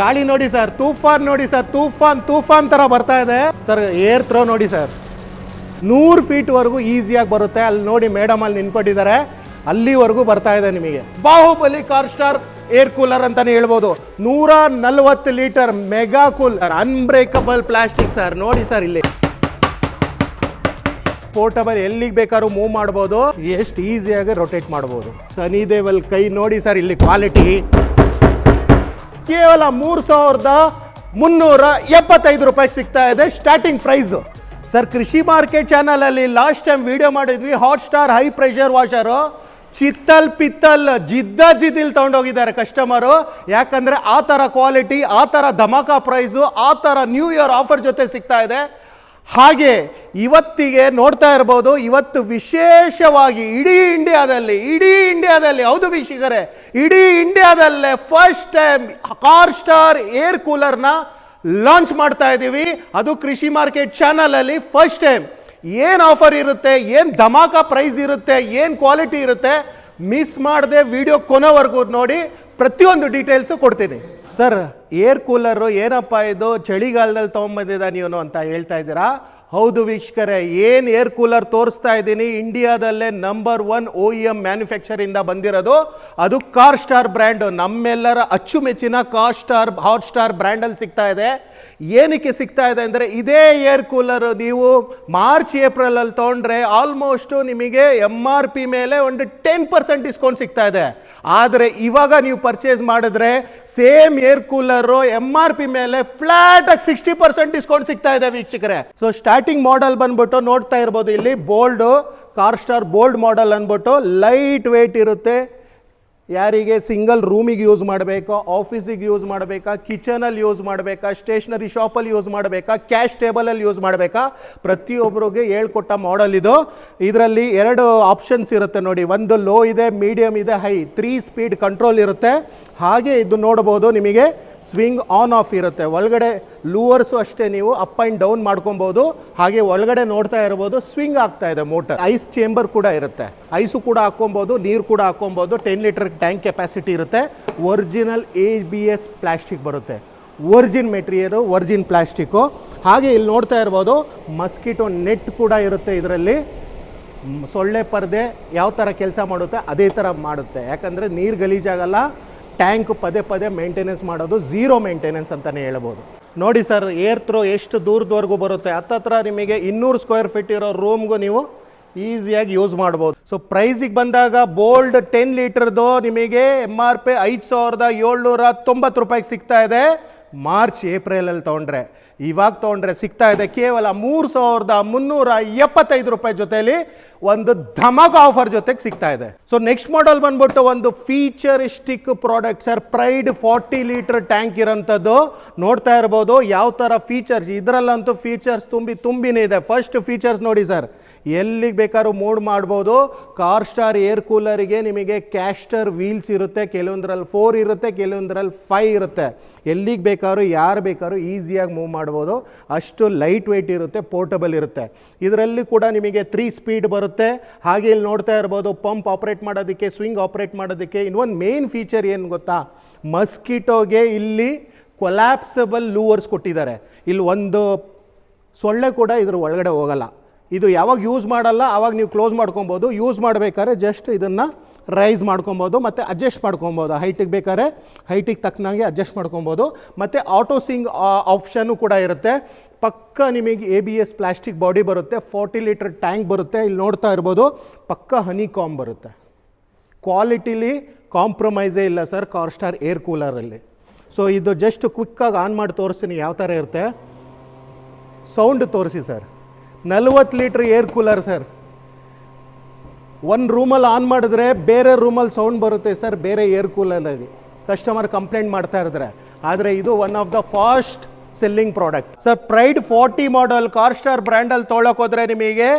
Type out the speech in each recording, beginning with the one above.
ಗಾಳಿ ನೋಡಿ ಸರ್, ತೂಫಾನ್ ನೋಡಿ ಸರ್, ತೂಫಾನ್ ತೂಫಾನ್ ತರ ಬರ್ತಾ ಇದೆ. ಸರ್, ಏರ್ ಥ್ರೋ ನೋಡಿ ಸರ್. ನೂರು ಫೀಟ್ವರೆಗೂ ಈಸಿಯಾಗಿ ಬರುತ್ತೆ. ಅಲ್ಲಿ ನೋಡಿ ಮೇಡಮ್ ಅಲ್ಲಿ ನಿಂತ್ಕೊಟ್ಟಿದ್ದಾರೆ ಅಲ್ಲಿವರೆಗೂ ಬರ್ತಾ ಇದೆ ನಿಮಗೆ. Baahubali car star air cooler ಅಂತಾನೆ ಹೇಳ್ಬೋದು. ನೂರ ನಲ್ವತ್ತು litre mega cooler unbreakable plastic sir ನೋಡಿ ಸರ್ ಇಲ್ಲಿ. ಪೋರ್ಟಬಲ್ ಎಲ್ಲಿಗೆ ಬೇಕಾದ್ರೂ ಮೂವ್ ಮಾಡ್ಬೋದು. ಎಷ್ಟು ಈಸಿಯಾಗಿ ರೊಟೇಟ್ ಮಾಡ್ಬೋದು. ಸನಿ ದೇವಲ್ ಕೈ ನೋಡಿ ಸರ್, ಇಲ್ಲಿ ಕ್ವಾಲಿಟಿ ಕೇವಲ ಮೂರು ಸಾವಿರದ ಮುನ್ನೂರ ಎಪ್ಪತ್ತೈದು ರೂಪಾಯಿ ಸಿಗ್ತಾ ಇದೆ ಸ್ಟಾರ್ಟಿಂಗ್ ಪ್ರೈಸ್ ಸರ್ ಕೃಷಿ ಮಾರ್ಕೆಟ್ ಚಾನಲಲ್ಲಿ ಲಾಸ್ಟ್ ಟೈಮ್ ವಿಡಿಯೋ ಮಾಡಿದ್ವಿ hot star high pressure washer ಚಿತ್ತಲ್ ಪಿತ್ತಲ್, ಜಿದ್ದ ಜಿದ್ದಿಲ್ ತೊಗೊಂಡೋಗಿದ್ದಾರೆ ಕಸ್ಟಮರು ಯಾಕಂದ್ರೆ ಆ ಥರ ಕ್ವಾಲಿಟಿ ಆ ಥರ ಧಮಾಕಾ ಪ್ರೈಸು ಆ ಥರ ನ್ಯೂ ಇಯರ್ ಆಫರ್ ಜೊತೆ ಸಿಗ್ತಾ ಇದೆ. ಹಾಗೆ ಇವತ್ತಿಗೆ ನೋಡ್ತಾ ಇರ್ಬೋದು, ಇವತ್ತು ವಿಶೇಷವಾಗಿ ಇಡೀ ಇಂಡಿಯಾದಲ್ಲಿ ಇಡೀ ಇಂಡಿಯಾದಲ್ಲಿ, ಹೌದು ವೀಕ್ಷಕರೇ, ಇಡೀ ಇಂಡಿಯಾದಲ್ಲೇ first time car star air ಕೂಲರ್ನ launch ಮಾಡ್ತಾ ಇದ್ದೀವಿ. ಅದು ಕೃಷಿ ಮಾರ್ಕೆಟ್ ಚಾನಲಲ್ಲಿ ಫಸ್ಟ್ ಟೈಮ್ ಏನು ಆಫರ್ ಇರುತ್ತೆ, ಏನು ಧಮಾಕ ಪ್ರೈಸ್ ಇರುತ್ತೆ, ಏನು ಕ್ವಾಲಿಟಿ ಇರುತ್ತೆ ಮಿಸ್ ಮಾಡದೆ ವಿಡಿಯೋ ಕೊನೆವರೆಗೂ ನೋಡಿ, ಪ್ರತಿಯೊಂದು ಡೀಟೇಲ್ಸು ಕೊಡ್ತೀನಿ. ಸರ್ ಏರ್ ಕೂಲರು ಏನಪ್ಪ ಇದು? ಚಳಿಗಾಲದಲ್ಲಿ ತೊಗೊಂಬಂದಿದ್ದ ನೀನು ಅಂತ ಹೇಳ್ತಾ ಇದ್ದೀರಾ? ಹೌದು ವೀಕ್ಷಕರೇ, ಏನು ಏರ್ ಕೂಲರ್ ತೋರಿಸ್ತಾ ಇದ್ದೀನಿ? ಇಂಡಿಯಾದಲ್ಲೇ number one O E M ಮ್ಯಾನುಫ್ಯಾಕ್ಚರಿಂದ ಬಂದಿರೋದು. ಅದು ಕಾರ್ ಸ್ಟಾರ್ ಬ್ರ್ಯಾಂಡು ನಮ್ಮೆಲ್ಲರ ಅಚ್ಚುಮೆಚ್ಚಿನ ಕಾರ್ ಸ್ಟಾರ್ ಹಾಟ್ ಸ್ಟಾರ್ ಬ್ರ್ಯಾಂಡಲ್ಲಿ ಸಿಗ್ತಾ ಇದೆ. ಏನಕ್ಕೆ ಸಿಗ್ತಾ ಇದೆ ಅಂದರೆ ಇದೇ ಏರ್ ಕೂಲರ್ ನೀವು ಮಾರ್ಚ್ ಏಪ್ರಿಲಲ್ಲಿ ತೊಗೊಂಡ್ರೆ ಆಲ್ಮೋಸ್ಟು ನಿಮಗೆ ಎಂ ಆರ್ ಪಿ ಮೇಲೆ ಒಂದು ಟೆನ್ ಪರ್ಸೆಂಟ್ ಡಿಸ್ಕೌಂಟ್ ಸಿಗ್ತಾ ಇದೆ. ಆದರೆ ಇವಾಗ ನೀವು ಪರ್ಚೇಸ್ ಮಾಡಿದ್ರೆ same air cooler M R P ಮೇಲೆ ಫ್ಲಾಟ್ ಆಗಿ ಸಿಕ್ಸ್ಟಿ ಪರ್ಸೆಂಟ್ ಡಿಸ್ಕೌಂಟ್ ಸಿಗ್ತಾ ಇದೆ ವೀಕ್ಷಕರೇ. ಸೊ ಸ್ಟಾರ್ಟಿಂಗ್ ಮಾಡೆಲ್ ಬಂದ್ಬಿಟ್ಟು ನೋಡ್ತಾ ಇರ್ಬೋದು ಇಲ್ಲಿ. Bold car star bold model ಅಂದ್ಬಿಟ್ಟು ಲೈಟ್ ವೆಯ್ಟ್ ಇರುತ್ತೆ. ಯಾರಿಗೆ ಸಿಂಗಲ್ ರೂಮಿಗೆ ಯೂಸ್ ಮಾಡಬೇಕಾ ಆಫೀಸಿಗೆ ಯೂಸ್ ಮಾಡಬೇಕಾ ಕಿಚನಲ್ಲಿ ಯೂಸ್ ಮಾಡಬೇಕಾ ಸ್ಟೇಷನರಿ ಶಾಪಲ್ಲಿ ಯೂಸ್ ಮಾಡಬೇಕಾ ಕ್ಯಾಶ್ ಟೇಬಲಲ್ಲಿ ಯೂಸ್ ಮಾಡಬೇಕಾ? ಪ್ರತಿಯೊಬ್ಬರಿಗೆ ಹೇಳ್ಕೊಟ್ಟ ಮಾಡೆಲ್ ಇದು. ಇದರಲ್ಲಿ ಎರಡು ಆಪ್ಷನ್ಸ್ ಇರುತ್ತೆ ನೋಡಿ. ಒಂದು ಲೋ ಇದೆ ಮೀಡಿಯಮ್ ಇದೆ ಹೈ ತ್ರೀ ಸ್ಪೀಡ್ ಕಂಟ್ರೋಲ್ ಇರುತ್ತೆ. ಹಾಗೆ ಇದು ನೋಡ್ಬೋದು ನಿಮಗೆ. ಸ್ವಿಂಗ್ ಆನ್ ಆಫ್ ಇರುತ್ತೆ. ಒಳಗಡೆ ಲೂವರ್ಸು ಅಷ್ಟೇ ನೀವು ಅಪ್ ಆ್ಯಂಡ್ ಡೌನ್ ಮಾಡ್ಕೊಬೋದು. ಹಾಗೆ ಒಳಗಡೆ ನೋಡ್ತಾ ಇರ್ಬೋದು ಸ್ವಿಂಗ್ ಆಗ್ತಾ ಇದೆ ಮೋಟರ್ ಐಸ್ ಚೇಂಬರ್ ಕೂಡ ಇರುತ್ತೆ. ಐಸು ಕೂಡ ಹಾಕ್ಕೊಬೋದು, ನೀರು ಕೂಡ ಹಾಕ್ಕೊಬೋದು ಟೆನ್ ಲೀಟರ್ ಟ್ಯಾಂಕ್ ಕೆಪಾಸಿಟಿ ಇರುತ್ತೆ. Original A B S plastic ಬರುತ್ತೆ. ಒರ್ಜಿನ್ ಮೆಟೀರಿಯಲು ಒರ್ಜಿನ್ ಪ್ಲಾಸ್ಟಿಕ್ಕು ಹಾಗೆ ಇಲ್ಲಿ ನೋಡ್ತಾ ಇರ್ಬೋದು ಮಸ್ಕಿಟೋ ನೆಟ್ ಕೂಡ ಇರುತ್ತೆ ಇದರಲ್ಲಿ. ಸೊಳ್ಳೆ ಪರದೆ ಯಾವ ಥರ ಕೆಲಸ ಮಾಡುತ್ತೆ, ಅದೇ ಥರ ಮಾಡುತ್ತೆ. ಯಾಕಂದರೆ ನೀರು ಗಲೀಜಾಗಲ್ಲ. ಟ್ಯಾಂಕ್ ಪದೇ ಪದೇ ಮೇಂಟೆನೆನ್ಸ್ ಮಾಡೋದು ಝೀರೋ ಮೇಂಟೆನೆನ್ಸ್ ಅಂತಲೇ ಹೇಳ್ಬೋದು. ನೋಡಿ ಸರ್, ಏರ್ ಥ್ರೋ ಎಷ್ಟು ದೂರದವರೆಗೂ ಬರುತ್ತೆ? ಹತ್ತತ್ರ ನಿಮಗೆ ಇನ್ನೂರು ಸ್ಕ್ವೇರ್ ಫೀಟ್ ಇರೋ ರೂಮ್ಗೂ ನೀವು ಈಸಿಯಾಗಿ ಯೂಸ್ ಮಾಡ್ಬೋದು. ಸೊ ಪ್ರೈಸಿಗೆ ಬಂದಾಗ ಬೋಲ್ಡ್ ಟೆನ್ ಲೀಟರ್ದು ನಿಮಗೆ ಎಂ ಆರ್ ಪಿ ಐದು ಸಾವಿರದ ಏಳ್ನೂರ ತೊಂಬತ್ತು ರೂಪಾಯಿಗೆ ಸಿಗ್ತಾ ಇದೆ. ಮಾರ್ಚ್, ಏಪ್ರಿಲಲ್ಲಿ ತೊಗೊಂಡ್ರೆ. ಇವಾಗ ತೊಗೊಂಡ್ರೆ ಸಿಗ್ತಾ ಇದೆ ಕೇವಲ ಮೂರು ಸಾವಿರದ ಮುನ್ನೂರ ಎಪ್ಪತ್ತೈದು ರೂಪಾಯಿ ಜೊತೆಯಲ್ಲಿ ಒಂದು ಧಮಕ ಆಫರ್ ಜೊತೆಗೆ ಸಿಗ್ತಾ ಇದೆ. ಸೊ ನೆಕ್ಸ್ಟ್ ಮಾಡೆಲ್ ಬಂದ್ಬಿಟ್ಟು ಒಂದು futuristic product sir pride forty litre tank ಇರೋಂಥದ್ದು. ನೋಡ್ತಾ ಇರ್ಬೋದು, ಯಾವ ಥರ ಫೀಚರ್ಸ್ ಇದರಲ್ಲಂತೂ ಫೀಚರ್ಸ್ ತುಂಬಿ, ತುಂಬಿನೇ ಇದೆ. ಫಸ್ಟ್ ಫೀಚರ್ಸ್ ನೋಡಿ ಸರ್ ಎಲ್ಲಿಗೆ ಬೇಕಾದ್ರೂ ಮೂಡ್ ಮಾಡ್ಬೋದು. ಕಾರ್ ಸ್ಟಾರ್ ಏರ್ ಕೂಲರಿಗೆ ನಿಮಗೆ ಕ್ಯಾಸ್ಟರ್ ವೀಲ್ಸ್ ಇರುತ್ತೆ, ಕೆಲವೊಂದರಲ್ಲಿ ಫೋರ್ ಇರುತ್ತೆ, ಕೆಲವೊಂದರಲ್ಲಿ ಫೈ ಇರುತ್ತೆ. ಎಲ್ಲಿಗೆ ಬೇಕಾದ್ರೂ, ಯಾರು ಬೇಕಾದ್ರೂ ಈಸಿಯಾಗಿ ಮೂವ್ ಮಾಡ್ಬೋದು. ಅಷ್ಟು ಲೈಟ್ ವೆಯ್ಟ್ ಇರುತ್ತೆ ಪೋರ್ಟಬಲ್ ಇರುತ್ತೆ. ಇದರಲ್ಲಿ ಕೂಡ ನಿಮಗೆ ತ್ರೀ ಸ್ಪೀಡ್ ಬರುತ್ತೆ. ಹಾಗೆ ಇಲ್ಲಿ ನೋಡ್ತಾ ಇರ್ಬೋದು ಪಂಪ್ ಆಪ್ರೇಟ್ ಮಾಡೋದಕ್ಕೆ ಸ್ವಿಂಗ್ ಆಪ್ರೇಟ್ ಮಾಡೋದಕ್ಕೆ ಇನ್ನೊಂದು ಮೇನ್ ಫೀಚರ್ ಏನು ಗೊತ್ತಾ? ಮಸ್ಕಿಟೋಗೆ ಇಲ್ಲಿ ಕೊಲ್ಯಾಪ್ಸಬಲ್ ಲೂವರ್ಸ್ ಕೊಟ್ಟಿದ್ದಾರೆ. ಇಲ್ಲಿ ಒಂದು ಸೊಳ್ಳೆ ಕೂಡ ಇದ್ರ ಒಳಗಡೆ ಹೋಗಲ್ಲ. ಇದು ಯಾವಾಗ ಯೂಸ್ ಮಾಡಲ್ಲ ಆವಾಗ ನೀವು ಕ್ಲೋಸ್ ಮಾಡ್ಕೊಬೋದು. ಯೂಸ್ ಮಾಡಬೇಕಾದ್ರೆ ಜಸ್ಟ್ ಇದನ್ನು ರೈಸ್ ಮಾಡ್ಕೊಬೋದು ಮತ್ತು ಅಡ್ಜಸ್ಟ್ ಮಾಡ್ಕೊಬೋದು. ಹೈಟಿಗೆ ಬೇಕಾದ್ರೆ ಹೈಟಿಗೆ ತಕ್ಕನಾಗೆ ಅಡ್ಜಸ್ಟ್ ಮಾಡ್ಕೊಬೋದು. ಮತ್ತು ಆಟೋ ಸಿಂಗ್ ಆಪ್ಷನ್ನು ಕೂಡ ಇರುತ್ತೆ. ಪಕ್ಕ ನಿಮಗೆ A B S plastic body ಬರುತ್ತೆ. ಫೋರ್ಟಿ ಲೀಟರ್ ಟ್ಯಾಂಕ್ ಬರುತ್ತೆ. ಇಲ್ಲಿ ನೋಡ್ತಾ ಇರ್ಬೋದು, ಪಕ್ಕ ಹನಿ ಕಾಮ್ ಬರುತ್ತೆ ಕ್ವಾಲಿಟಿಲಿ ಕಾಂಪ್ರಮೈಸೇ ಇಲ್ಲ ಸರ್ ಕಾರ್ ಸ್ಟಾರ್ ಏರ್ ಕೂಲರಲ್ಲಿ ಸೊ ಇದು ಜಸ್ಟ್ ಕ್ವಿಕ್ಕಾಗಿ ಆನ್ ಮಾಡಿ ತೋರಿಸ್ತೀನಿ, ಯಾವ ಥರ ಇರುತ್ತೆ. ಸೌಂಡ್ ತೋರಿಸಿ ಸರ್ ನಲ್ವತ್ತು ಲೀಟ್ರ್ ಏರ್ ಕೂಲರ್ ಸರ್. ಒಂದು ರೂಮಲ್ಲಿ ಆನ್ ಮಾಡಿದ್ರೆ ಬೇರೆ ರೂಮಲ್ಲಿ ಸೌಂಡ್ ಬರುತ್ತೆ ಸರ್, ಬೇರೆ ಏರ್ ಕೂಲರಲ್ಲಿ. ಕಸ್ಟಮರ್ ಕಂಪ್ಲೇಂಟ್ ಮಾಡ್ತಾ ಇದ್ದಾರೆ ಆದರೆ ಇದು one of the fast selling product sir pride forty model car star ಬ್ರ್ಯಾಂಡಲ್ಲಿ ತೊಗೊಳಕ್ ಹೋದ್ರೆ ನಿಮಗೆ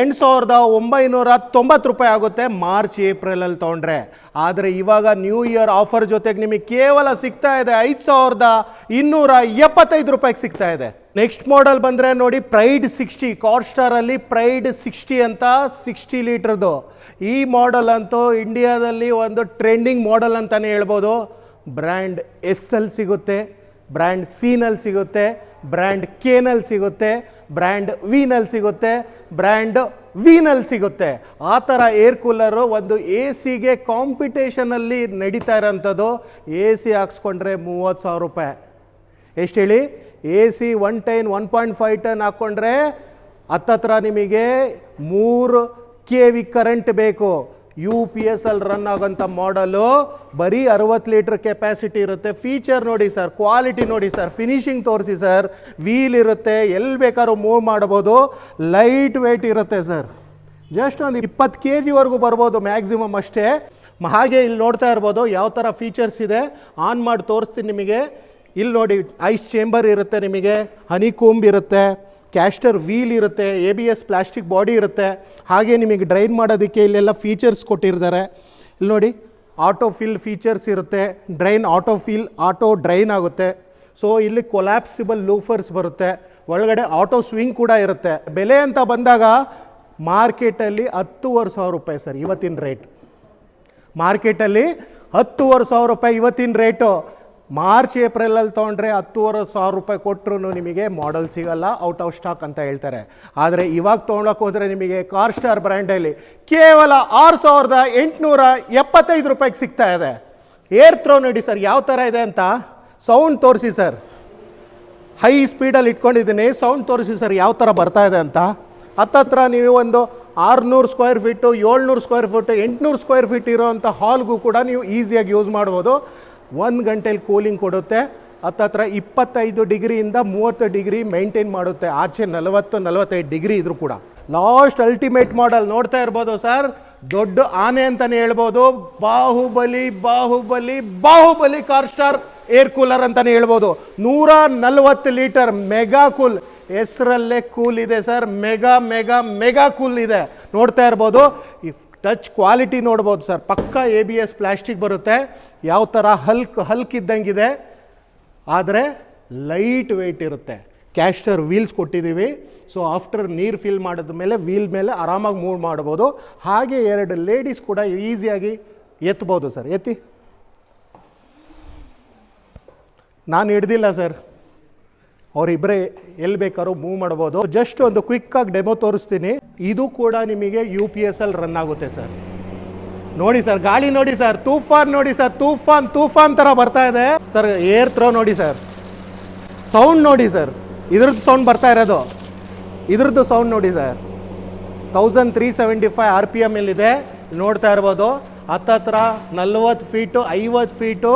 ಎಂಟು ಸಾವಿರದ ಒಂಬೈನೂರ ತೊಂಬತ್ತು ರೂಪಾಯಿ ಆಗುತ್ತೆ ಮಾರ್ಚ್ ಏಪ್ರಿಲಲ್ಲಿ ತೊಗೊಂಡ್ರೆ. ಆದರೆ ಇವಾಗ ನ್ಯೂ ಇಯರ್ ಆಫರ್ ಜೊತೆಗೆ ನಿಮಗೆ ಕೇವಲ ಸಿಗ್ತಾ ಇದೆ ಐದು ಸಾವಿರದ ಇನ್ನೂರ ಎಪ್ಪತ್ತೈದು ರೂಪಾಯಿಗೆ ಸಿಗ್ತಾ ಇದೆ. ನೆಕ್ಸ್ಟ್ ಮಾಡೆಲ್ ಬಂದರೆ ನೋಡಿ ಪ್ರೈಡ್ ಸಿಕ್ಸ್ಟಿ ಕಾರ್ ಸ್ಟಾರಲ್ಲಿ ಪ್ರೈಡ್ ಸಿಕ್ಸ್ಟಿ ಅಂತ ಸಿಕ್ಸ್ಟಿ ಲೀಟ್ರದ್ದು. ಈ ಮಾಡೆಲ್ ಅಂತೂ ಇಂಡಿಯಾದಲ್ಲಿ ಒಂದು ಟ್ರೆಂಡಿಂಗ್ ಮಾಡೆಲ್ ಅಂತಲೇ ಹೇಳ್ಬೋದು. ಬ್ರ್ಯಾಂಡ್ ಎಸ್ ಎಲ್ ಸಿಗುತ್ತೆ. ಬ್ರ್ಯಾಂಡ್ ಸಿನಲ್ಲಿ ಸಿಗುತ್ತೆ, ಬ್ರ್ಯಾಂಡ್ ಕೆನಲ್ಲಿ ಸಿಗುತ್ತೆ, ಬ್ರ್ಯಾಂಡ್ ವಿನಲ್ಲಿ ಸಿಗುತ್ತೆ, ಬ್ರ್ಯಾಂಡ್ ವಿನಲ್ಲಿ ಸಿಗುತ್ತೆ. ಆ ಥರ ಏರ್ ಕೂಲರು ಒಂದು ಎ ಸಿಗೆ ಕಾಂಪಿಟೇಷನಲ್ಲಿ ನಡೀತಾ ಇರೋಂಥದ್ದು. ಎ ಸಿ ಹಾಕ್ಸ್ಕೊಂಡ್ರೆ ಮೂವತ್ತು ಸಾವಿರ ರೂಪಾಯಿ. ಎಷ್ಟು ಹೇಳಿ? A C one ton, one point five ton ಹಾಕ್ಕೊಂಡ್ರೆ ಹತ್ತತ್ರ ನಿಮಗೆ ಮೂರು ಕೆ ವಿ ಕರೆಂಟ್ ಬೇಕು. ಯು ಪಿ ಎಸ್ ಅಲ್ಲಿ ರನ್ ಆಗೋಂಥ ಮಾಡಲು ಬರೀ ಅರವತ್ತು ಲೀಟ್ರ್ ಕೆಪಾಸಿಟಿ ಇರುತ್ತೆ. ಫೀಚರ್ ನೋಡಿ ಸರ್ ಕ್ವಾಲಿಟಿ ನೋಡಿ ಸರ್ ಫಿನಿಶಿಂಗ್ ತೋರಿಸಿ ಸರ್ ವೀಲ್ ಇರುತ್ತೆ, ಎಲ್ಲಿ ಬೇಕಾದ್ರೂ ಮೂವ್ ಮಾಡ್ಬೋದು ಲೈಟ್ ವೆಯ್ಟ್ ಇರುತ್ತೆ ಸರ್ ಜಸ್ಟ್ ಒಂದು ಇಪ್ಪತ್ತು ಕೆ ಜಿವರೆಗೂ ಬರ್ಬೋದು ಮ್ಯಾಕ್ಸಿಮಮ್ ಅಷ್ಟೇ. ಹಾಗೆ ಇಲ್ಲಿ ನೋಡ್ತಾ ಇರ್ಬೋದು, ಯಾವ ಥರ ಫೀಚರ್ಸ್ ಇದೆ ಆನ್ ಮಾಡಿ ತೋರಿಸ್ತೀನಿ ನಿಮಗೆ. ಇಲ್ಲಿ ನೋಡಿ ಐಸ್ ಚೇಂಬರ್ ಇರುತ್ತೆ ನಿಮಗೆ ಹನಿ ಕೂಂಬ್ ಇರುತ್ತೆ. ಕ್ಯಾಸ್ಟರ್ ವೀಲ್ ಇರುತ್ತೆ A B S plastic body ಇರುತ್ತೆ. ಹಾಗೆ ನಿಮಗೆ ಡ್ರೈನ್ ಮಾಡೋದಕ್ಕೆ ಇಲ್ಲೆಲ್ಲ ಫೀಚರ್ಸ್ ಕೊಟ್ಟಿರ್ತಾರೆ. ಇಲ್ಲಿ ನೋಡಿ ಆಟೋ ಫಿಲ್ ಫೀಚರ್ಸ್ ಇರುತ್ತೆ. Drain auto fill auto drain ಆಗುತ್ತೆ. ಸೊ ಇಲ್ಲಿ ಕೊಲ್ಯಾಪ್ಸಿಬಲ್ ಲೂಫರ್ಸ್ ಬರುತ್ತೆ. ಒಳಗಡೆ ಆಟೋ ಸ್ವಿಂಗ್ ಕೂಡ ಇರುತ್ತೆ. ಬೆಲೆ ಅಂತ ಬಂದಾಗ ಮಾರ್ಕೆಟಲ್ಲಿ ಹತ್ತುವರೆ ಸಾವಿರ ರೂಪಾಯಿ ಸರ್, ಇವತ್ತಿನ ರೇಟ್ ಮಾರ್ಕೆಟಲ್ಲಿ ಹತ್ತುವರೆ ಸಾವಿರ ರೂಪಾಯಿ ಇವತ್ತಿನ ರೇಟು ಮಾರ್ಚ್, ಏಪ್ರಿಲಲ್ಲಿ ತೊಗೊಂಡ್ರೆ ಹತ್ತುವರೆ ಸಾವಿರ ರೂಪಾಯಿ ಕೊಟ್ಟರು ನಿಮಗೆ ಮಾಡೆಲ್ ಸಿಗಲ್ಲ ಔಟ್ ಆಫ್ ಸ್ಟಾಕ್ ಅಂತ ಹೇಳ್ತಾರೆ. ಆದರೆ ಇವಾಗ ತೊಗೊಳಕ್ಕೆ ಹೋದರೆ ನಿಮಗೆ ಕಾರ್ ಸ್ಟಾರ್ ಬ್ರ್ಯಾಂಡಲ್ಲಿ ಕೇವಲ ಆರು ಸಾವಿರದ ಎಂಟುನೂರ ಎಪ್ಪತ್ತೈದು ರೂಪಾಯಿಗೆ ಸಿಗ್ತಾ ಇದೆ. ಏರ್ ಥ್ರೋ ನೋಡಿ ಸರ್, ಯಾವ ಥರ ಇದೆ ಅಂತ? ಸೌಂಡ್ ತೋರಿಸಿ ಸರ್. ಹೈ ಸ್ಪೀಡಲ್ಲಿ ಇಟ್ಕೊಂಡಿದ್ದೀನಿ. ಸೌಂಡ್ ತೋರಿಸಿ ಸರ್, ಯಾವ ಥರ ಬರ್ತಾ ಇದೆ ಅಂತ? ಹತ್ತತ್ರ ನೀವು ಒಂದು ಆರುನೂರು ಸ್ಕ್ವೇರ್ ಫೀಟು ಏಳ್ನೂರು ಸ್ಕ್ವೇರ್ ಫೀಟು ಎಂಟುನೂರು ಸ್ಕ್ವೇರ್ ಫೀಟ್ ಇರೋವಂಥ ಹಾಲ್ಗೂ ಕೂಡ ನೀವು ಈಸಿಯಾಗಿ ಯೂಸ್ ಮಾಡ್ಬೋದು. ಒಂದು ಗಂಟೆಲಿ ಕೂಲಿಂಗ್ ಕೊಡುತ್ತೆ. ಹತ್ತತ್ರ ಇಪ್ಪತ್ತೈದು ಡಿಗ್ರಿಯಿಂದ ಮೂವತ್ತು ಡಿಗ್ರಿ ಮೇಂಟೈನ್ ಮಾಡುತ್ತೆ. ಆಚೆ ನಲವತ್ತು, ನಲವತ್ತೈದು ಡಿಗ್ರಿ ಇದ್ರೂ ಕೂಡ. ಲಾಸ್ಟ್ ಅಲ್ಟಿಮೇಟ್ ಮಾಡಲ್ ನೋಡ್ತಾ ಇರ್ಬೋದು ಸರ್. ದೊಡ್ಡ ಆನೆ ಅಂತಲೇ ಹೇಳ್ಬೋದು. Baahubali Baahubali Baahubali car star air cooler ಅಂತಾನೆ ಹೇಳ್ಬೋದು. ನೂರ ನಲವತ್ತು ಲೀಟರ್ ಮೆಗಾ ಕೂಲ್ ಹೆಸರಲ್ಲೇ ಕೂಲ್ ಇದೆ sir. Mega mega mega cool ಇದೆ. ನೋಡ್ತಾ ಇರ್ಬೋದು. ಈ ಟಚ್ ಕ್ವಾಲಿಟಿ ನೋಡ್ಬೋದು ಸರ್. ಪಕ್ಕ ಎ ಬಿ ಎಸ್ ಪ್ಲಾಸ್ಟಿಕ್ ಬರುತ್ತೆ. ಯಾವ ಥರ ಹಲ್ಕ್ ಹಲ್ಕ್ ಇದ್ದಂಗಿದೆ. ಆದರೆ ಲೈಟ್ ವೆಯ್ಟ್ ಇರುತ್ತೆ. ಕ್ಯಾಸ್ಟರ್ ವೀಲ್ಸ್ ಕೊಟ್ಟಿದ್ದೀವಿ ಸೊ ಆಫ್ಟರ್ ನೀರು ಫಿಲ್ ಮಾಡಿದ ಮೇಲೆ ವೀಲ್ ಮೇಲೆ ಆರಾಮಾಗಿ ಮೂವ್ ಮಾಡ್ಬೋದು. ಹಾಗೆ ಎರಡು ಲೇಡೀಸ್ ಕೂಡ ಈಸಿಯಾಗಿ ಎತ್ಬೋದು ಸರ್. ಎತ್ತಿ. ನಾನು ಹಿಡ್ದಿಲ್ಲ ಸರ್. ಅವರಿಬ್ಬರೇ ಎಲ್ಲಿ ಬೇಕಾದ್ರೂ ಮೂವ್ ಮಾಡ್ಬೋದು. ಜಸ್ಟ್ ಒಂದು ಕ್ವಿಕ್ಕಾಗಿ ಡೆಮೋ ತೋರಿಸ್ತೀನಿ. ಇದು ಕೂಡ ನಿಮಗೆ ಯು ಪಿ ಎಸ್ ಅಲ್ಲಿ ರನ್ ಆಗುತ್ತೆ ಸರ್ ನೋಡಿ ಸರ್ ಗಾಳಿ ನೋಡಿ ಸರ್ ತೂಫಾನ್ ನೋಡಿ ಸರ್ ತೂಫಾನ್ ತೂಫಾನ್ ಥರ ಬರ್ತಾ ಇದೆ. ಸರ್ ಏರ್ ಥ್ರೋ ನೋಡಿ ಸರ್ ಸೌಂಡ್ ನೋಡಿ ಸರ್ ಇದ್ರದ್ದು ಸೌಂಡ್ ಬರ್ತಾ ಇರೋದು. ಇದ್ರದ್ದು ಸೌಂಡ್ ನೋಡಿ sir thousand three seventy five R P M ಎಲ್ಲಿದೆ ನೋಡ್ತಾ ಇರ್ಬೋದು. ಹತ್ತತ್ರ ನಲ್ವತ್ತು ಫೀಟು ಐವತ್ತು ಫೀಟು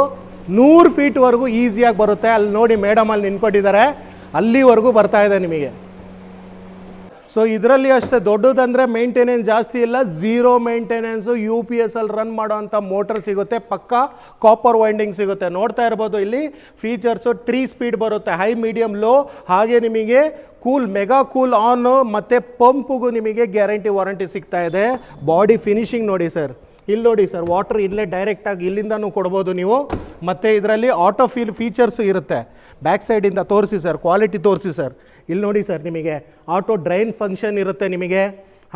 ನೂರು ಫೀಟ್ವರೆಗೂ ಈಸಿಯಾಗಿ ಬರುತ್ತೆ. ಅಲ್ಲಿ ನೋಡಿ ಮೇಡಮ್ ಅಲ್ಲಿ ನಿಂತ್ಕೊಂಡಿದ್ದಾರೆ. ಅಲ್ಲಿವರೆಗೂ ಬರ್ತಾ ಇದೆ ನಿಮಗೆ. ಸೊ ಇದರಲ್ಲಿ ಅಷ್ಟೇ ದೊಡ್ಡದಂದರೆ ಮೇಂಟೆನೆನ್ಸ್ ಜಾಸ್ತಿ ಇಲ್ಲ zero maintenance U P S ಅಲ್ಲಿ ರನ್ ಮಾಡೋವಂಥ ಮೋಟರ್ ಸಿಗುತ್ತೆ, ಪಕ್ಕ ಕಾಪರ್ ವೈಂಡಿಂಗ್ ಸಿಗುತ್ತೆ. ನೋಡ್ತಾ ಇರ್ಬೋದು ಇಲ್ಲಿ ಫೀಚರ್ಸು ತ್ರೀ ಸ್ಪೀಡ್ ಬರುತ್ತೆ ಹೈ ಮೀಡಿಯಮ್ ಲೋ ಹಾಗೆ ನಿಮಗೆ ಕೂಲ್ ಮೆಗಾ ಕೂಲ್ ಆನ್ ಮತ್ತು ಪಂಪ್ಗೂ ನಿಮಗೆ ಗ್ಯಾರಂಟಿ ವಾರಂಟಿ ಸಿಗ್ತಾ ಇದೆ. ಬಾಡಿ ಫಿನಿಶಿಂಗ್ ನೋಡಿ ಸರ್ ಇಲ್ಲಿ ನೋಡಿ ಸರ್ ವಾಟರ್ ಇಲ್ಲೇ ಡೈರೆಕ್ಟಾಗಿ ಇಲ್ಲಿಂದನೂ ಕೊಡ್ಬೋದು ನೀವು. ಮತ್ತು ಇದರಲ್ಲಿ ಆಟೋ ಫೀಲ್ ಫೀಚರ್ಸು ಇರುತ್ತೆ ಬ್ಯಾಕ್ ಸೈಡಿಂದ ತೋರಿಸಿ ಸರ್ ಕ್ವಾಲಿಟಿ ತೋರಿಸಿ ಸರ್. ಇಲ್ಲಿ ನೋಡಿ ಸರ್, ನಿಮಗೆ ಆಟೋ ಡ್ರೈನ್ ಫಂಕ್ಷನ್ ಇರುತ್ತೆ ನಿಮಗೆ.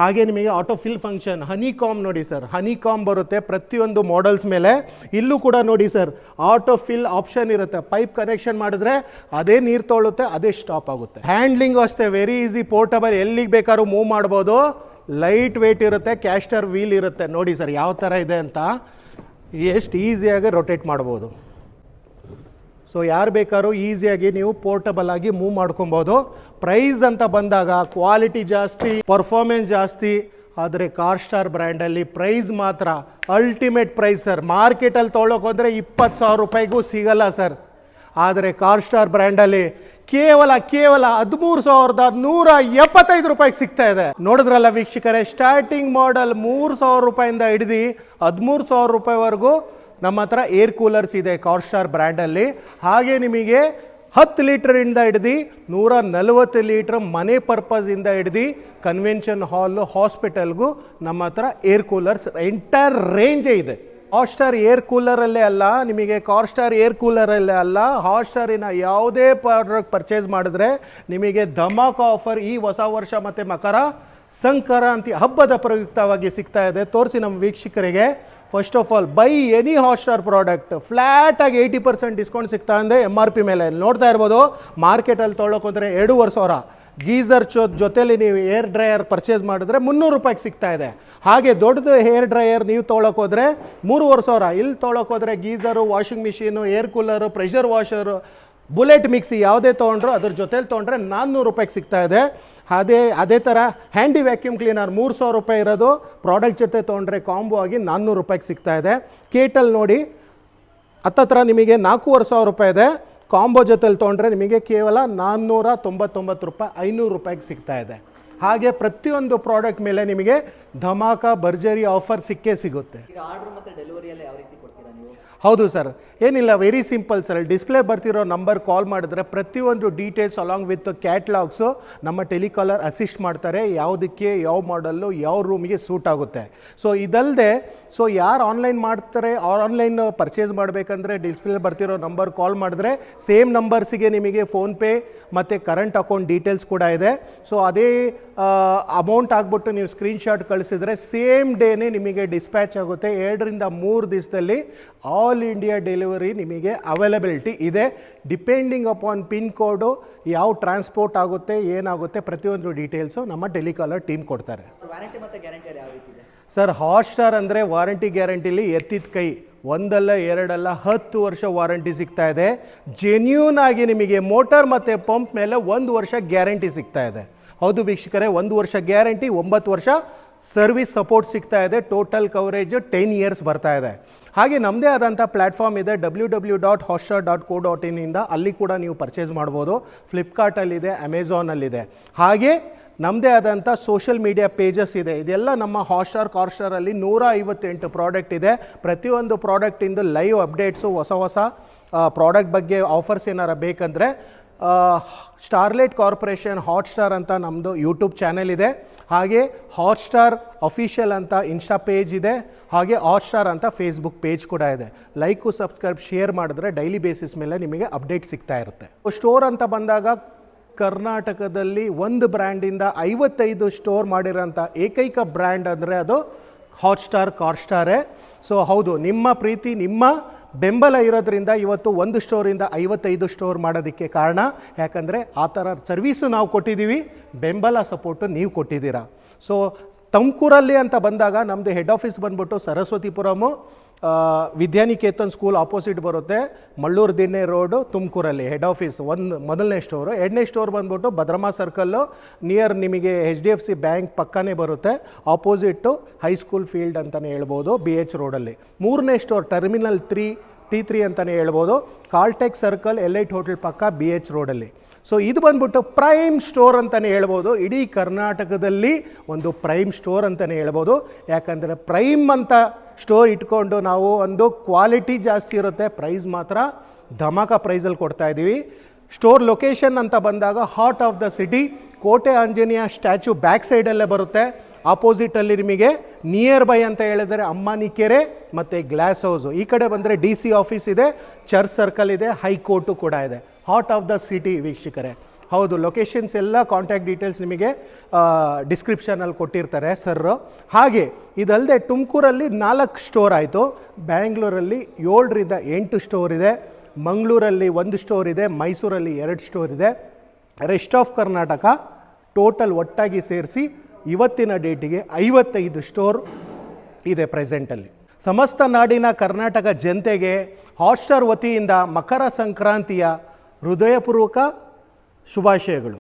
ಹಾಗೆ ನಿಮಗೆ auto fill function honeycomb ನೋಡಿ ಸರ್ ಹನಿ ಕಾಮ್ ಬರುತ್ತೆ ಪ್ರತಿಯೊಂದು ಮಾಡೆಲ್ಸ್ ಮೇಲೆ. ಇಲ್ಲೂ ಕೂಡ ನೋಡಿ ಸರ್ ಆಟೋ ಫಿಲ್ ಆಪ್ಷನ್ ಇರುತ್ತೆ. ಪೈಪ್ ಕನೆಕ್ಷನ್ ಮಾಡಿದ್ರೆ ಅದೇ ನೀರು ತೊಳುತ್ತೆ, ಅದೇ ಸ್ಟಾಪ್ ಆಗುತ್ತೆ. ಹ್ಯಾಂಡ್ಲಿಂಗು ಅಷ್ಟೇ ವೆರಿ ಈಸಿ ಪೋರ್ಟಬಲ್ ಎಲ್ಲಿಗೆ ಬೇಕಾದ್ರೂ ಮೂವ್ ಮಾಡ್ಬೋದು. ಲೈಟ್ ವೆಯ್ಟ್ ಇರುತ್ತೆ, ಕ್ಯಾಸ್ಟರ್ ವೀಲ್ ಇರುತ್ತೆ. ನೋಡಿ ಸರ್, ಯಾವ ಥರ ಇದೆ ಅಂತ ಎಷ್ಟು ಈಸಿಯಾಗಿ ರೊಟೇಟ್ ಮಾಡ್ಬೋದು. ಸೊ ಯಾರು ಬೇಕಾದ್ರೂ ಈಸಿಯಾಗಿ ನೀವು ಪೋರ್ಟಬಲ್ ಆಗಿ ಮೂವ್ ಮಾಡ್ಕೊಬೋದು. ಪ್ರೈಸ್ ಅಂತ ಬಂದಾಗ ಕ್ವಾಲಿಟಿ ಜಾಸ್ತಿ ಪರ್ಫಾರ್ಮೆನ್ಸ್ ಜಾಸ್ತಿ, ಆದರೆ ಕಾರ್ ಸ್ಟಾರ್ ಬ್ರ್ಯಾಂಡಲ್ಲಿ ಪ್ರೈಸ್ ಮಾತ್ರ ಅಲ್ಟಿಮೇಟ್ ಪ್ರೈಸ್ ಸರ್. ಮಾರ್ಕೆಟಲ್ಲಿ ತೊಗೊಳಕ್ಕೆ ಹೋದರೆ ಇಪ್ಪತ್ತು ಸಾವಿರ ರೂಪಾಯಿಗೂ ಸಿಗಲ್ಲ ಸರ್. ಆದರೆ ಕಾರ್ ಸ್ಟಾರ್ ಬ್ರ್ಯಾಂಡಲ್ಲಿ ಕೇವಲ ಕೇವಲ ಹದಿಮೂರು ಸಾವಿರದ ನೂರ ಎಪ್ಪತ್ತೈದು ರೂಪಾಯಿಗೆ ಸಿಗ್ತಾ ಇದೆ. ನೋಡಿದ್ರಲ್ಲ ವೀಕ್ಷಕರೇ ಸ್ಟಾರ್ಟಿಂಗ್ ಮಾಡೆಲ್ ಮೂರು ಸಾವಿರ ರೂಪಾಯಿಂದ ಹಿಡಿದು ಹದಿಮೂರು ಸಾವಿರ ರೂಪಾಯಿವರೆಗೂ ನಮ್ಮ ಹತ್ರ ಏರ್ ಕೂಲರ್ಸ್ ಇದೆ ಕಾರ್ ಸ್ಟಾರ್ ಬ್ರ್ಯಾಂಡಲ್ಲಿ ಹಾಗೆ ನಿಮಗೆ ಹತ್ತು ಲೀಟ್ರಿಂದ ಹಿಡ್ದು ನೂರ ನಲವತ್ತು ಲೀಟ್ರ್ ಮನೆ ಪರ್ಪಸಿಂದ ಹಿಡ್ದು ಕನ್ವೆನ್ಷನ್ ಹಾಲು ಹಾಸ್ಪಿಟಲ್ಗೂ ನಮ್ಮ ಹತ್ರ ಏರ್ ಕೂಲರ್ಸ್ ಎಂಟೈರ್ ರೇಂಜೇ ಇದೆ. ಹಾಟ್ಸ್ಟಾರ್ ಏರ್ ಕೂಲರಲ್ಲೇ ಅಲ್ಲ ನಿಮಗೆ ಕಾರ್ಸ್ಟಾರ್ ಏರ್ ಕೂಲರಲ್ಲೇ ಅಲ್ಲ ಹಾಟ್ಸ್ಟಾರಿನ ಯಾವುದೇ ಪ್ರಾಡಕ್ಟ್ ಪರ್ಚೇಸ್ ಮಾಡಿದ್ರೆ ನಿಮಗೆ ಧಮಾಕ ಆಫರ್ ಈ ಹೊಸ ವರ್ಷ ಮತ್ತು ಮಕರ ಸಂಕ್ರಾಂತಿ ಹಬ್ಬದ ಪ್ರಯುಕ್ತವಾಗಿ ಸಿಗ್ತಾ ಇದೆ. ತೋರಿಸಿ ನಮ್ಮ ವೀಕ್ಷಕರಿಗೆ. First of all buy any Hotstar product ಫ್ಲ್ಯಾಟಾಗಿ eighty percent discount ಸಿಗ್ತಾ ಇದೆ ಎಂ ಆರ್ ಪಿ ಮೇಲೆ. ನೋಡ್ತಾ ಇರ್ಬೋದು ಮಾರ್ಕೆಟಲ್ಲಿ ತೊಗೊಳಕ್ಕೆ ಹೋದರೆ ಎರಡೂವರೆ ಸಾವಿರ. ಗೀಸರ್ ಚೋ ಜೊತೆಲಿ ನೀವು ಏರ್ ಡ್ರೈಯರ್ ಪರ್ಚೇಸ್ ಮಾಡಿದ್ರೆ ಮುನ್ನೂರು ರೂಪಾಯಿಗೆ ಸಿಗ್ತಾ ಇದೆ. ಹಾಗೆ ದೊಡ್ಡದು ಹೇರ್ ಡ್ರೈಯರ್ ನೀವು ತೊಗೊಳಕ್ಕೆ ಹೋದರೆ ಮೂರುವರೆ ಸಾವಿರ. ಇಲ್ಲಿ ತೊಗೊಳಕ್ಕೆ ಹೋದರೆ geyser, washing machine, air cooler, pressure washer, bullet mixie ಯಾವುದೇ ತೊಗೊಂಡ್ರು ಅದ್ರ ಜೊತೆಲಿ ತೊಗೊಂಡ್ರೆ ನಾನ್ನೂರು ರೂಪಾಯಿಗೆ ಸಿಗ್ತಾ ಇದೆ. ಅದೇ ಅದೇ ಥರ ಹ್ಯಾಂಡಿ ವ್ಯಾಕ್ಯೂಮ್ ಕ್ಲೀನರ್ ಮೂರು ಸಾವಿರ ರೂಪಾಯಿ ಇರೋದು. ಪ್ರಾಡಕ್ಟ್ ಜೊತೆ ತೊಗೊಂಡ್ರೆ ಕಾಂಬೋ ಆಗಿ ನಾನ್ನೂರು ರೂಪಾಯಿಗೆ ಸಿಗ್ತಾ ಇದೆ. ಕೇಟಲ್ ನೋಡಿ, ಹತ್ತತ್ರ ನಿಮಗೆ ನಾಲ್ಕೂವರೆ ಸಾವಿರ ರೂಪಾಯಿ ಇದೆ. ಕಾಂಬೋ ಜೊತೆಲಿ ತೊಗೊಂಡ್ರೆ ನಿಮಗೆ ಕೇವಲ ನಾನ್ನೂರ ತೊಂಬತ್ತೊಂಬತ್ತು ರೂಪಾಯಿ, ಐನೂರು ರೂಪಾಯಿಗೆ ಸಿಗ್ತಾ ಇದೆ. ಹಾಗೆ ಪ್ರತಿಯೊಂದು ಪ್ರಾಡಕ್ಟ್ ಮೇಲೆ ನಿಮಗೆ ಧಮಾಕಾ, ಭರ್ಜರಿ ಆಫರ್ ಸಿಕ್ಕೇ ಸಿಗುತ್ತೆ. ಹೌದು ಸರ್. ಏನಿಲ್ಲ ವೆರಿ ಸಿಂಪಲ್ ಸರ್. ಡಿಸ್ಪ್ಲೇ ಬರ್ತಿರೋ ನಂಬರ್ ಕಾಲ್ ಮಾಡಿದ್ರೆ ಪ್ರತಿಯೊಂದು ಡೀಟೇಲ್ಸ್ ಅಲಾಂಗ್ ವಿತ್ ಕ್ಯಾಟ್ಲಾಗ್ಸು ನಮ್ಮ ಟೆಲಿಕಾಲರ್ ಅಸಿಸ್ಟ್ ಮಾಡ್ತಾರೆ. ಯಾವುದಕ್ಕೆ, ಯಾವ ಮಾಡಲ್ಲು ಯಾವ ರೂಮಿಗೆ ಸೂಟ್ ಆಗುತ್ತೆ. ಸೊ ಇದಲ್ಲದೆ ಸೊ ಯಾರು ಆನ್ಲೈನ್ ಮಾಡ್ತಾರೆ ಆನ್ಲೈನ್ ಪರ್ಚೇಸ್ ಮಾಡಬೇಕಂದ್ರೆ ಡಿಸ್ಪ್ಲೇ ಬರ್ತಿರೋ ನಂಬರ್ ಕಾಲ್ ಮಾಡಿದ್ರೆ ಸೇಮ್ ನಂಬರ್ಸಿಗೆ ನಿಮಗೆ ಫೋನ್ಪೇ ಮತ್ತು ಕರೆಂಟ್ ಅಕೌಂಟ್ ಡೀಟೇಲ್ಸ್ ಕೂಡ ಇದೆ. ಸೊ ಅದೇ ಅಮೌಂಟ್ ಆಗ್ಬಿಟ್ಟು ನೀವು ಸ್ಕ್ರೀನ್ಶಾಟ್ ಕಳಿಸಿದ್ರೆ ಸೇಮ್ ಡೇನೇ ನಿಮಗೆ ಡಿಸ್ಪ್ಯಾಚ್ ಆಗುತ್ತೆ. ಎರಡರಿಂದ ಮೂರು ದಿವಸದಲ್ಲಿ ಆಲ್ ಇಂಡಿಯಾ ಡೆಲಿವರಿ ನಿಮಗೆ ಅವೈಲಬಿಲಿಟಿ ಇದೆ. ಡಿಪೆಂಡಿಂಗ್ ಅಪಾನ್ ಪಿನ್ ಕೋಡು ಯಾವ ಟ್ರಾನ್ಸ್ಪೋರ್ಟ್ ಆಗುತ್ತೆ ಏನಾಗುತ್ತೆ ಪ್ರತಿಯೊಂದು ಡೀಟೇಲ್ಸು ನಮ್ಮ ಟೆಲಿಕಾಲರ್ ಟೀಮ್ ಕೊಡ್ತಾರೆ. ಸರ್ ಹಾಟ್ಸ್ಟಾರ್ ಅಂದರೆ ವಾರಂಟಿ ಗ್ಯಾರಂಟಿಲಿ ಎತ್ತಿದ ಕೈ ಒಂದಲ್ಲ ಎರಡಲ್ಲ ಹತ್ತು ವರ್ಷ ವಾರಂಟಿ ಸಿಗ್ತಾ ಇದೆ. ಜೆನ್ಯೂನ್ ಆಗಿ ನಿಮಗೆ ಮೋಟರ್ ಮತ್ತು ಪಂಪ್ ಮೇಲೆ ಒಂದು ವರ್ಷ ಗ್ಯಾರಂಟಿ ಸಿಗ್ತಾ ಇದೆ. ಹೌದು ವೀಕ್ಷಕರೇ ಒಂದು ವರ್ಷ ಗ್ಯಾರಂಟಿ ಒಂಬತ್ತು ವರ್ಷ ಸರ್ವಿಸ್ ಸಪೋರ್ಟ್ ಸಿಗ್ತಾ ಇದೆ ಟೋಟಲ್ ಕವರೇಜ್ ಟೆನ್ ಇಯರ್ಸ್ ಬರ್ತಾ ಇದೆ. ಹಾಗೆ ನಮ್ಮದೇ ಆದಂಥ ಪ್ಲ್ಯಾಟ್ಫಾರ್ಮ್ ಇದೆ W W dot Hotstar dot co dot ಇನ್ನಿಂದ ಅಲ್ಲಿ ಕೂಡ ನೀವು ಪರ್ಚೇಸ್ ಮಾಡ್ಬೋದು ಫ್ಲಿಪ್ಕಾರ್ಟಲ್ಲಿದೆ ಅಮೆಝಾನಲ್ಲಿದೆ ಹಾಗೆ ನಮ್ಮದೇ ಆದಂಥ ಸೋಷಿಯಲ್ ಮೀಡಿಯಾ ಪೇಜಸ್ ಇದೆ. ಇದೆಲ್ಲ ನಮ್ಮ ಹಾಟ್ಸ್ಟಾರ್ ಕಾರ್ಸ್ಟಾರಲ್ಲಿ ನೂರ ಐವತ್ತೆಂಟು ಪ್ರಾಡಕ್ಟ್ ಇದೆ. ಪ್ರತಿಯೊಂದು ಪ್ರಾಡಕ್ಟಿಂದು ಲೈವ್ ಅಪ್ಡೇಟ್ಸು ಹೊಸ ಹೊಸ ಪ್ರಾಡಕ್ಟ್ ಬಗ್ಗೆ ಆಫರ್ಸ್ ಏನಾರ ಬೇಕಂದರೆ ಸ್ಟಾರ್ಲೈಟ್ ಕಾರ್ಪೊರೇಷನ್ ಹಾಟ್ಸ್ಟಾರ್ ಅಂತ ನಮ್ಮದು ಯೂಟ್ಯೂಬ್ ಚಾನೆಲ್ ಇದೆ. ಹಾಗೆ ಹಾಟ್ಸ್ಟಾರ್ ಅಫಿಷಿಯಲ್ ಅಂತ ಇನ್ಸ್ಟಾ ಪೇಜ್ ಇದೆ. ಹಾಗೆ ಹಾಟ್ಸ್ಟಾರ್ ಅಂತ ಫೇಸ್ಬುಕ್ ಪೇಜ್ ಕೂಡ ಇದೆ. ಲೈಕು ಸಬ್ಸ್ಕ್ರೈಬ್ ಶೇರ್ ಮಾಡಿದ್ರೆ ಡೈಲಿ ಬೇಸಿಸ್ ಮೇಲೆ ನಿಮಗೆ ಅಪ್ಡೇಟ್ ಸಿಗ್ತಾ ಇರುತ್ತೆ. ಸ್ಟೋರ್ ಅಂತ ಬಂದಾಗ ಕರ್ನಾಟಕದಲ್ಲಿ ಒಂದು ಬ್ರ್ಯಾಂಡಿಂದ ಐವತ್ತೈದು ಸ್ಟೋರ್ ಮಾಡಿರೋಂಥ ಏಕೈಕ ಬ್ರ್ಯಾಂಡ್ ಅಂದರೆ ಅದು ಹಾಟ್ಸ್ಟಾರ್ ಕಾರ್ಸ್ಟಾರೇ ಸೊ ಹೌದು, ನಿಮ್ಮ ಪ್ರೀತಿ, ನಿಮ್ಮ ಬೆಂಬಲ ಇರೋದ್ರಿಂದ ಇವತ್ತು ಒಂದು ಸ್ಟೋರಿಂದ ಐವತ್ತೈದು ಸ್ಟೋರ್ ಮಾಡೋದಕ್ಕೆ ಕಾರಣ, ಯಾಕಂದರೆ ಆ ಥರ ಸರ್ವೀಸು ನಾವು ಕೊಟ್ಟಿದ್ದೀವಿ, ಬೆಂಬಲ ಸಪೋರ್ಟು ನೀವು ಕೊಟ್ಟಿದ್ದೀರಾ. ಸೊ ತುಮಕೂರಲ್ಲಿ ಅಂತ ಬಂದಾಗ ನಮ್ಮದು ಹೆಡ್ ಆಫೀಸ್ ಬಂದ್ಬಿಟ್ಟು ಸರಸ್ವತಿಪುರಮು ವಿದ್ಯಾನಿಕೇತನ್ ಸ್ಕೂಲ್ ಆಪೋಸಿಟ್ ಬರುತ್ತೆ. ಮಳ್ಳೂರು ದಿನ್ನೆ ರೋಡು ತುಮಕೂರಲ್ಲಿ ಹೆಡ್ ಆಫೀಸ್ ಒಂದು ಮೊದಲನೇ ಸ್ಟೋರು ಎರಡನೇ ಸ್ಟೋರ್ ಬಂದ್ಬಿಟ್ಟು ಭದ್ರಮಾ ಸರ್ಕಲ್ಲು ನಿಯರ್ ನಿಮಗೆ H D F C bank ಪಕ್ಕನೇ ಬರುತ್ತೆ. ಆಪೋಸಿಟ್ಟು ಹೈಸ್ಕೂಲ್ ಫೀಲ್ಡ್ ಅಂತಲೇ ಹೇಳ್ಬೋದು ಬಿ ಎಚ್ ರೋಡಲ್ಲಿ ಮೂರನೇ store terminal three T three ಅಂತಲೇ ಹೇಳ್ಬೋದು. ಕಾಲ್ಟೆಕ್ ಸರ್ಕಲ್ ಎಲೈಟ್ ಹೋಟೆಲ್ ಪಕ್ಕ ಬಿ ಎಚ್ ರೋಡಲ್ಲಿ ಸೊ ಇದು ಬಂದ್ಬಿಟ್ಟು ಪ್ರೈಮ್ ಸ್ಟೋರ್ ಅಂತಲೇ ಹೇಳ್ಬೋದು. ಇಡೀ ಕರ್ನಾಟಕದಲ್ಲಿ ಒಂದು ಪ್ರೈಮ್ ಸ್ಟೋರ್ ಅಂತಲೇ ಹೇಳ್ಬೋದು. ಯಾಕಂದರೆ ಪ್ರೈಮ್ ಅಂತ ಸ್ಟೋರ್ ಇಟ್ಕೊಂಡು ನಾವು ಒಂದು ಕ್ವಾಲಿಟಿ ಜಾಸ್ತಿ ಇರುತ್ತೆ, ಪ್ರೈಸ್ ಮಾತ್ರ ಧಮಾಕ ಪ್ರೈಸಲ್ಲಿ ಕೊಡ್ತಾ ಇದ್ದೀವಿ ಸ್ಟೋರ್ ಲೊಕೇಶನ್ ಅಂತ ಬಂದಾಗ ಹಾರ್ಟ್ ಆಫ್ ದ ಸಿಟಿ, ಕೋಟೆ ಆಂಜನೇಯ ಸ್ಟ್ಯಾಚು ಬ್ಯಾಕ್ ಸೈಡಲ್ಲೇ ಬರುತ್ತೆ. ಆಪೋಸಿಟಲ್ಲಿ ನಿಮಗೆ ನಿಯರ್ ಬೈ ಅಂತ ಹೇಳಿದರೆ ಅಮ್ಮಾನಿ ಕೆರೆ ಮತ್ತು ಗ್ಲಾಸ್ ಹೌಸು. ಈ ಕಡೆ ಬಂದರೆ ಡಿ ಸಿ ಆಫೀಸ್ ಇದೆ, ಚರ್ಚ್ ಸರ್ಕಲ್ ಇದೆ, ಹೈಕೋರ್ಟು ಕೂಡ ಇದೆ. ಹಾರ್ಟ್ ಆಫ್ ದ ಸಿಟಿ ವೀಕ್ಷಕರೇ. ಹೌದು ಲೊಕೇಶನ್ಸ್ ಎಲ್ಲ ಕಾಂಟ್ಯಾಕ್ಟ್ ಡೀಟೇಲ್ಸ್ ನಿಮಗೆ ಡಿಸ್ಕ್ರಿಪ್ಷನಲ್ಲಿ ಕೊಟ್ಟಿರ್ತಾರೆ ಸರ್ ಹಾಗೆ ಇದಲ್ಲದೆ ತುಮಕೂರಲ್ಲಿ ನಾಲ್ಕು ಸ್ಟೋರ್ ಆಯಿತು. ಬ್ಯಾಂಗ್ಳೂರಲ್ಲಿ ಏಳರಿಂದ ಎಂಟು ಸ್ಟೋರ್ ಇದೆ. ಮಂಗಳೂರಲ್ಲಿ ಒಂದು ಸ್ಟೋರ್ ಇದೆ. ಮೈಸೂರಲ್ಲಿ ಎರಡು ಸ್ಟೋರ್ ಇದೆ. ರೆಸ್ಟ್ ಆಫ್ ಕರ್ನಾಟಕ ಟೋಟಲ್ ಒಟ್ಟಾಗಿ ಸೇರಿಸಿ ಇವತ್ತಿನ ಡೇಟಿಗೆ ಐವತ್ತೈದು ಸ್ಟೋರ್ ಇದೆ ಪ್ರೆಸೆಂಟಲ್ಲಿ ಸಮಸ್ತ ನಾಡಿನ ಕರ್ನಾಟಕ ಜನತೆಗೆ ಹಾಟ್ಸ್ಟಾರ್ ವತಿಯಿಂದ ಮಕರ ಸಂಕ್ರಾಂತಿಯ ಹೃದಯಪೂರ್ವಕ ಶುಭಾಶಯಗಳು.